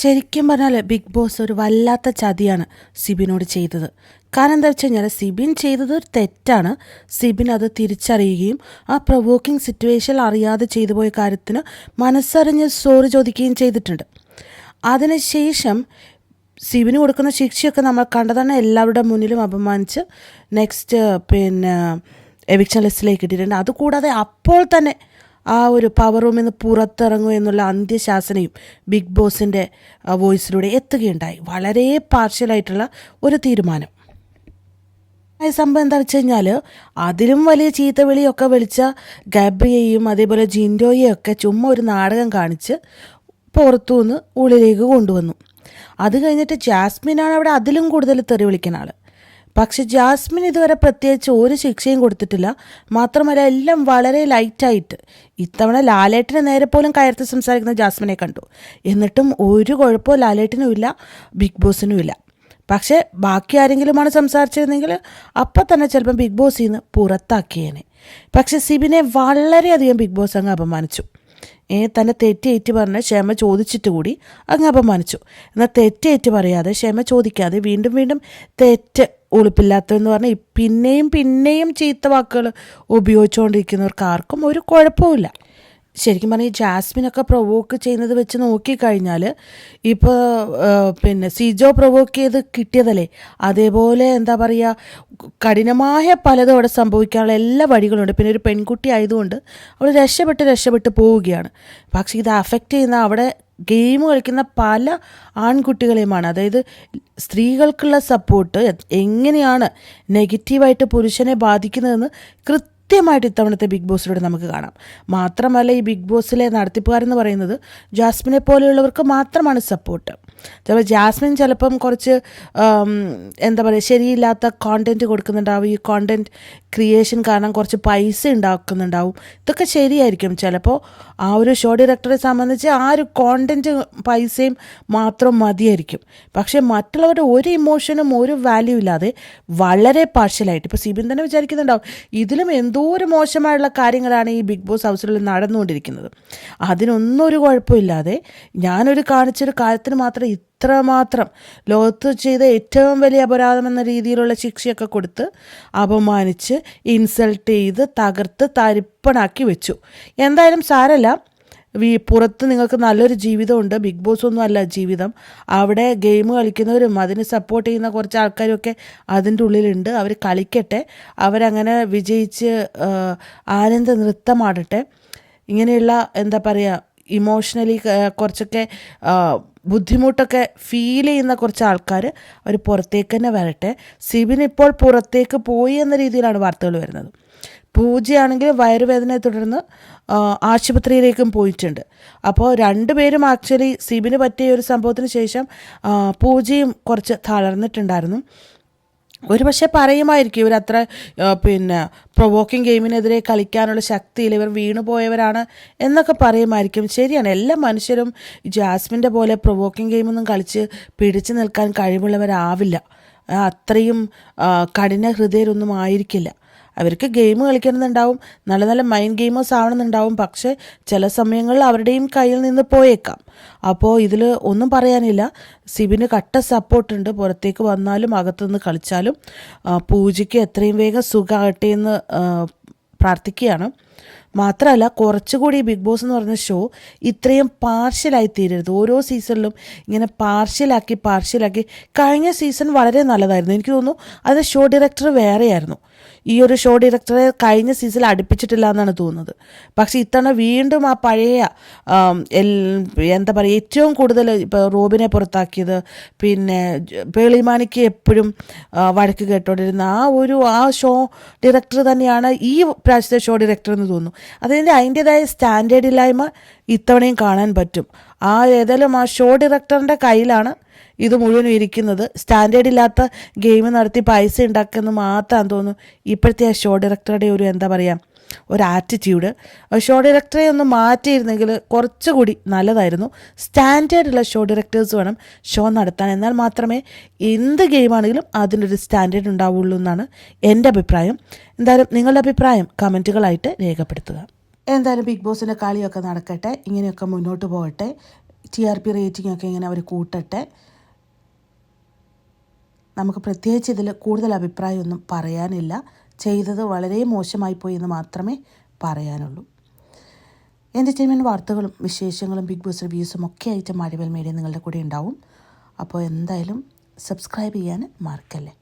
ശരിക്കും പറഞ്ഞാൽ big boss ഒരു വല്ലാത്ത ചതിയാണ് സിബിനോട് ചെയ്തത്. കാരണം എന്താ വെച്ച് കഴിഞ്ഞാൽ സിബിൻ ചെയ്തത് ഒരു തെറ്റാണ്. സിബിൻ അത് തിരിച്ചറിയുകയും ആ പ്രൊവോക്കിംഗ് സിറ്റുവേഷൻ അറിയാതെ ചെയ്തു പോയ കാര്യത്തിന് മനസ്സറിഞ്ഞ് സോറി ചോദിക്കുകയും ചെയ്തിട്ടുണ്ട്. അതിനുശേഷം സിബിന് കൊടുക്കുന്ന ശിക്ഷയൊക്കെ നമ്മൾ കണ്ടതാണ് എല്ലാവരുടെ മുന്നിലും അപമാനിച്ച് നെക്സ്റ്റ് പിന്നെ എവിക്ഷൻ ലിസ്റ്റിലേക്ക് ഇട്ടിട്ടുണ്ട്. അതുകൂടാതെ അപ്പോൾ തന്നെ ആ ഒരു പവർ റൂമിൽ നിന്ന് പുറത്തിറങ്ങും എന്നുള്ള അന്ത്യശാസനയും ബിഗ് ബോസിന്റെ വോയിസിലൂടെ എത്തുകയുണ്ടായി. വളരെ പാർഷ്യലായിട്ടുള്ള ഒരു തീരുമാനം. ആ സംഭവം എന്താ വെച്ച് കഴിഞ്ഞാൽ അതിലും വലിയ ചീത്തവിളിയൊക്കെ വിളിച്ച ഗബ്രിയെയും അതേപോലെ ജിൻഡോയെയും ഒക്കെ ചുമ്മാ ഒരു നാടകം കാണിച്ച് പുറത്തുനിന്ന് ഉള്ളിലേക്ക് കൊണ്ടുവന്നു. അത് കഴിഞ്ഞിട്ട് ജാസ്മിനാണ് അവിടെ അതിലും കൂടുതൽ തെറി വിളിക്കുന്ന ആൾ പക്ഷെ ജാസ്മിൻ ഇതുവരെ പ്രത്യേകിച്ച് ഒരു ശിക്ഷയും കൊടുത്തിട്ടില്ല. മാത്രമല്ല എല്ലാം വളരെ ലൈറ്റായിട്ട് ഇത്തവണ ലാലേട്ടിന് നേരെ പോലും കയർത്ത് സംസാരിക്കുന്ന ജാസ്മിനെ കണ്ടു. എന്നിട്ടും ഒരു കുഴപ്പവും ലാലേട്ടിനും ഇല്ല ബിഗ് ബോസിനും ഇല്ല. പക്ഷേ ബാക്കി ആരെങ്കിലുമാണ് സംസാരിച്ചിരുന്നെങ്കിൽ അപ്പം തന്നെ ചിലപ്പം ബിഗ് ബോസിൽ നിന്ന് പുറത്താക്കിയേനെ. പക്ഷെ സിബിനെ വളരെയധികം ബിഗ് ബോസ് അങ്ങ് അപമാനിച്ചു. ഏ തന്നെ തെറ്റേറ്റ് പറഞ്ഞ് ക്ഷമ ചോദിച്ചിട്ട് കൂടി അങ്ങ് അപമാനിച്ചു. എന്നാൽ തെറ്റേറ്റ് പറയാതെ ക്ഷമ ചോദിക്കാതെ വീണ്ടും വീണ്ടും തെറ്റ് ഉളുപ്പില്ലാത്തതെന്ന് പറഞ്ഞാൽ പിന്നെയും പിന്നെയും ചീത്ത വാക്കുകൾ ഉപയോഗിച്ചുകൊണ്ടിരിക്കുന്നവർക്ക് ആർക്കും ഒരു കുഴപ്പമില്ല ശരിക്കും പറഞ്ഞാൽ ഈ ജാസ്മിനൊക്കെ പ്രൊവോക്ക് ചെയ്യുന്നത് വെച്ച് നോക്കിക്കഴിഞ്ഞാൽ ഇപ്പോൾ പിന്നെ സിജോ പ്രൊവോക്ക് ചെയ്ത് കിട്ടിയതല്ലേ? അതേപോലെ എന്താ പറയുക കഠിനമായ പലതും അവിടെ സംഭവിക്കാനുള്ള എല്ലാ വഴികളുണ്ട് പിന്നെ ഒരു പെൺകുട്ടി ആയതുകൊണ്ട് അവൾ രക്ഷപ്പെട്ട് രക്ഷപ്പെട്ട് പോവുകയാണ്. പക്ഷേ ഇത് അഫക്റ്റ് ചെയ്യുന്ന അവിടെ ഗെയിം കളിക്കുന്ന പല ആൺകുട്ടികളെയുമാണ്. അതായത് സ്ത്രീകൾക്കുള്ള സപ്പോർട്ട് എങ്ങനെയാണ് നെഗറ്റീവായിട്ട് പുരുഷനെ ബാധിക്കുന്നതെന്ന് കൃത്യ കൃത്യമായിട്ട് ഇത്തവണത്തെ ബിഗ് ബോസിലൂടെ നമുക്ക് കാണാം. മാത്രമല്ല ഈ ബിഗ് ബോസിലെ നടത്തിപ്പുകാരെന്ന് പറയുന്നത് ജാസ്മിനെ പോലെയുള്ളവർക്ക് മാത്രമാണ് സപ്പോർട്ട് ചിലപ്പോൾ ജാസ്മിൻ ചിലപ്പം കുറച്ച് എന്താ പറയുക ശരിയില്ലാത്ത കോണ്ടന്റ് കൊടുക്കുന്നുണ്ടാവും. ഈ കോണ്ടന്റ് ക്രിയേഷൻ കാരണം കുറച്ച് പൈസ ഉണ്ടാക്കുന്നുണ്ടാവും. ഇതൊക്കെ ശരിയായിരിക്കും. ചിലപ്പോൾ ആ ഒരു ഷോ ഡയറക്ടറെ സംബന്ധിച്ച് ആ ഒരു കോണ്ടന്റ് പൈസയും മാത്രം മതിയായിരിക്കും. പക്ഷേ മറ്റുള്ളവരുടെ ഒരു ഇമോഷനും ഒരു വാല്യൂ ഇല്ലാതെ വളരെ പാർഷ്യലായിട്ട് ഇപ്പോൾ സിബിൻ തന്നെ വിചാരിക്കുന്നുണ്ടാവും. ഇതിലും എന്തോ ഒരു മോശമായുള്ള കാര്യങ്ങളാണ് ഈ ബിഗ് ബോസ് ഹൗസിൽ നടന്നുകൊണ്ടിരിക്കുന്നത്. അതിനൊന്നും ഒരു കുഴപ്പമില്ലാതെ ഞാനൊരു കാണിച്ചൊരു കാര്യത്തിന് മാത്രം ഇത്രമാത്രം. ലോകത്ത് ചെയ്ത ഏറ്റവും വലിയ അപരാധം എന്ന രീതിയിലുള്ള ശിക്ഷയൊക്കെ കൊടുത്ത് അപമാനിച്ച് ഇൻസൾട്ട് ചെയ്ത് തകർത്ത് തരിപ്പണാക്കി വെച്ചു. എന്തായാലും സാരല്ല. വീ പുറത്ത് നിങ്ങൾക്ക് നല്ലൊരു ജീവിതമുണ്ട്. ബിഗ് ബോസ് ഒന്നും അല്ല ജീവിതം. അവിടെ ഗെയിം കളിക്കുന്നവരും അതിന് സപ്പോർട്ട് ചെയ്യുന്ന കുറച്ച് ആൾക്കാരൊക്കെ അതിന്റെ ഉള്ളിലുണ്ട്. അവർ കളിക്കട്ടെ. അവരങ്ങനെ വിജയിച്ച് ആനന്ദ നൃത്തമാടട്ടെ ഇങ്ങനെയുള്ള എന്താ പറയുക ഇമോഷണലി കുറച്ചൊക്കെ ബുദ്ധിമുട്ടൊക്കെ ഫീൽ ചെയ്യുന്ന കുറച്ച് ആൾക്കാർ അവർ പുറത്തേക്ക് തന്നെ വരട്ടെ. സിബിൻ ഇപ്പോൾ പുറത്തേക്ക് പോയി എന്ന രീതിയിലാണ് വാർത്തകൾ വരുന്നത്. പൂജയാണെങ്കിൽ വയറുവേദനയെ തുടർന്ന് ആശുപത്രിയിലേക്കും പോയിട്ടുണ്ട്. അപ്പോൾ രണ്ടുപേരും ആക്ച്വലി സിബിന് പറ്റിയ ഒരു സംഭവത്തിന് ശേഷം പൂജയും കുറച്ച് തളർന്നിട്ടുണ്ടായിരുന്നു. ഒരു പക്ഷേ പറയുമായിരിക്കും ഇവരത്ര പിന്നെ പ്രൊവോക്കിംഗ് ഗെയിമിനെതിരെ കളിക്കാനുള്ള ശക്തിയിൽ ഇവർ വീണുപോയവരാണ് എന്നൊക്കെ പറയുമായിരിക്കും. ശരിയാണ് എല്ലാ മനുഷ്യരും ജാസ്മിന്റെ പോലെ പ്രൊവോക്കിംഗ് ഗെയിമൊന്നും കളിച്ച് പിടിച്ചു നിൽക്കാൻ കഴിവുള്ളവരാവില്ല. അത്രയും കഠിന ഹൃദയരൊന്നും ആയിരിക്കില്ല. അവർക്ക് ഗെയിം കളിക്കണമെന്നുണ്ടാവും. നല്ല നല്ല മൈൻഡ് ഗെയിമേഴ്സ് ആവണമെന്നുണ്ടാവും. പക്ഷേ ചില സമയങ്ങളിൽ അവരുടെയും കയ്യിൽ നിന്ന് പോയേക്കാം. അപ്പോൾ ഇതിൽ ഒന്നും പറയാനില്ല. സിബിന് കട്ട സപ്പോർട്ടുണ്ട് പുറത്തേക്ക് വന്നാലും അകത്തുനിന്ന് കളിച്ചാലും പൂജയ്ക്ക് എത്രയും വേഗം സുഖമാകട്ടെ എന്ന് പ്രാർത്ഥിക്കുകയാണ്. മാത്രമല്ല കുറച്ചുകൂടി ബിഗ് ബോസ് എന്ന് പറഞ്ഞ ഷോ ഇത്രയും പാർഷ്യലായി തീരരുത്. ഓരോ സീസണിലും ഇങ്ങനെ പാർഷ്യലാക്കി പാർഷ്യലാക്കി കഴിഞ്ഞ സീസൺ വളരെ നല്ലതായിരുന്നു. എനിക്ക് തോന്നുന്നു അതിന്റെ ഷോ ഡയറക്ടർ വേറെയായിരുന്നു. ഈ ഒരു ഷോ ഡയറക്ടറെ കഴിഞ്ഞ സീസണിൽ അടുപ്പിച്ചിട്ടില്ല എന്നാണ് തോന്നുന്നത്. പക്ഷേ ഇത്തവണ വീണ്ടും ആ പഴയ എന്താ പറയുക ഏറ്റവും കൂടുതൽ ഇപ്പോൾ റോബിനെ പുറത്താക്കിയത് പിന്നെ പേളിമാണിക്ക് എപ്പോഴും വഴക്ക് കേട്ടോണ്ടിരുന്ന ആ ഒരു ആ ഷോ ഡയറക്ടർ തന്നെയാണ് ഈ പ്രാവശ്യത്തെ ഷോ ഡയറക്ടർ എന്ന് തോന്നുന്നു. അതിന്റെ അതിന്റെതായ സ്റ്റാൻഡേർഡ് ഇല്ലായ്മ ഇത്തവണയും കാണാൻ പറ്റും. ആ ഏതായാലും ആ ഷോ ഡയറക്ടറിന്റെ കയ്യിലാണ് ഇത് മുഴുവനും ഇരിക്കുന്നത്. സ്റ്റാൻഡേർഡ് ഇല്ലാത്ത ഗെയിം നടത്തി പൈസ ഉണ്ടാക്കുന്ന മാത്രം തോന്നുന്നു ഇപ്പോഴത്തെ ആ ഷോ ഡയറക്ടറുടെ ഒരു എന്താ പറയുക ഒരു ആറ്റിറ്റ്യൂഡ് ഷോ ഡയറക്ടറെ ഒന്ന് മാറ്റിയിരുന്നെങ്കിൽ കുറച്ചുകൂടി നല്ലതായിരുന്നു. സ്റ്റാൻഡേർഡ് ഉള്ള ഷോ ഡയറക്ടേഴ്സ് വേണം ഷോ നടത്താൻ. എന്നാൽ മാത്രമേ എന്ത് ഗെയിമാണെങ്കിലും അതിനൊരു സ്റ്റാൻഡേർഡ് ഉണ്ടാവുള്ളൂ എന്നാണ് എന്റെ അഭിപ്രായം. എന്തായാലും നിങ്ങളുടെ അഭിപ്രായം കമന്റുകളായിട്ട് രേഖപ്പെടുത്തുക. എന്തായാലും ബിഗ് ബോസിന്റെ കളിയൊക്കെ നടക്കട്ടെ. ഇങ്ങനെയൊക്കെ മുന്നോട്ട് പോകട്ടെ. ടി ആർ പി റേറ്റിംഗ് ഒക്കെ ഇങ്ങനെ അവർ കൂട്ടട്ടെ. നമുക്ക് പ്രത്യേകിച്ച് ഇതിൽ കൂടുതൽ അഭിപ്രായമൊന്നും പറയാനില്ല. ചെയ്തത് വളരെ മോശമായി പോയി എന്ന് മാത്രമേ പറയാനുള്ളൂ. എന്റർടൈൻമെന്റ് വാർത്തകളും വിശേഷങ്ങളും ബിഗ് ബോസ് റിവ്യൂസും ഒക്കെ ആയിട്ട് മാരിവൽ മീഡിയ നിങ്ങളുടെ കൂടെ ഉണ്ടാവും. അപ്പോൾ എന്തായാലും സബ്സ്ക്രൈബ് ചെയ്യാൻ മറക്കല്ലേ.